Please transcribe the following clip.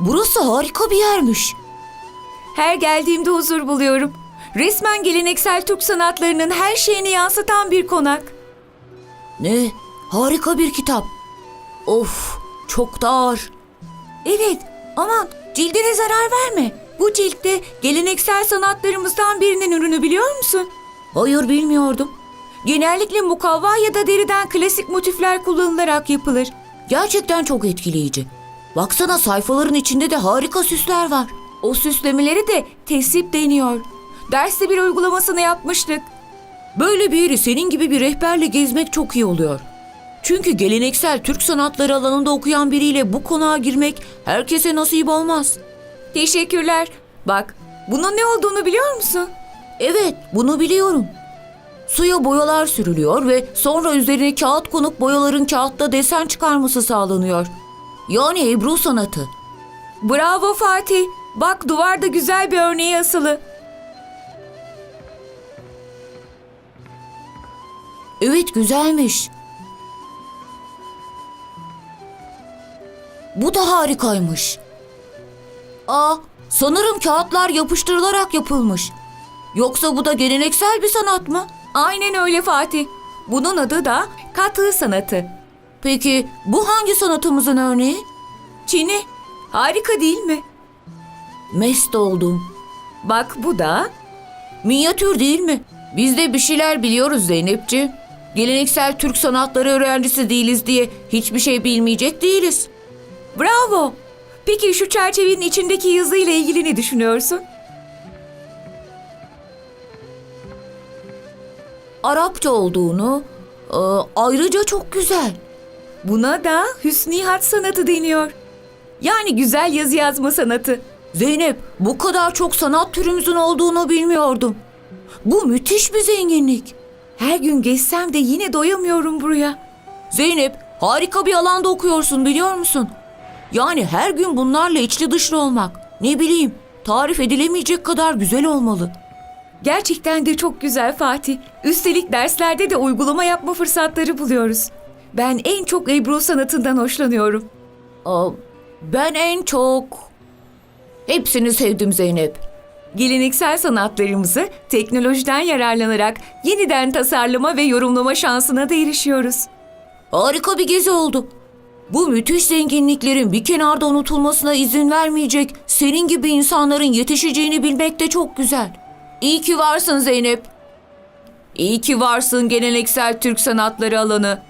Burası harika bir yermiş. Her geldiğimde huzur buluyorum. Resmen geleneksel Türk sanatlarının her şeyini yansıtan bir konak. Ne? Harika bir kitap. Of, çok da ağır. Evet, aman cildine zarar verme. Bu ciltte geleneksel sanatlarımızdan birinin ürünü biliyor musun? Hayır bilmiyordum. Genellikle mukavva ya da deriden klasik motifler kullanılarak yapılır. Gerçekten çok etkileyici. Baksana sayfaların içinde de harika süsler var. O süslemeleri de tesip deniyor. Derste bir uygulamasını yapmıştık. Böyle bir yeri senin gibi bir rehberle gezmek çok iyi oluyor. Çünkü geleneksel Türk sanatları alanında okuyan biriyle bu konağa girmek herkese nasip olmaz. Teşekkürler. Bak, bunun ne olduğunu biliyor musun? Evet, bunu biliyorum. Suya boyalar sürülüyor ve sonra üzerine kağıt konup boyaların kağıtta desen çıkarması sağlanıyor. Yani Ebru sanatı. Bravo Fatih. Bak duvarda güzel bir örneği asılı. Evet güzelmiş. Bu da harikaymış. Aa, sanırım kağıtlar yapıştırılarak yapılmış. Yoksa bu da geleneksel bir sanat mı? Aynen öyle Fatih. Bunun adı da katı sanatı. Peki bu hangi sanatımızın örneği? Çin'i. Harika değil mi? Mest oldum. Bak bu da Minyatür değil mi? Biz de bir şeyler biliyoruz Zeynepci. Geleneksel Türk sanatları öğrencisi değiliz diye hiçbir şey bilmeyecek değiliz. bravo. Peki şu çerçevenin içindeki yazıyla ilgili ne düşünüyorsun? Arapça olduğunu, e, ayrıca çok güzel. Buna da hüsnihat sanatı deniyor. Yani güzel yazı yazma sanatı. Zeynep, bu kadar çok sanat türümüzün olduğunu bilmiyordum. Bu müthiş bir zenginlik. Her gün geçsem de yine doyamıyorum buraya. Zeynep, harika bir alanda okuyorsun biliyor musun? Yani her gün bunlarla içli dışlı olmak, ne bileyim, tarif edilemeyecek kadar güzel olmalı. Gerçekten de çok güzel Fatih. Üstelik derslerde de uygulama yapma fırsatları buluyoruz. Ben en çok Ebru sanatından hoşlanıyorum. Aa, ben en çok... Hepsini sevdim Zeynep. Geleneksel sanatlarımızı teknolojiden yararlanarak yeniden tasarlama ve yorumlama şansına da erişiyoruz. Harika bir gezi oldu. Bu müthiş zenginliklerin bir kenarda unutulmasına izin vermeyecek senin gibi insanların yetişeceğini bilmek de çok güzel. İyi ki varsın Zeynep. İyi ki varsın geleneksel Türk sanatları alanı.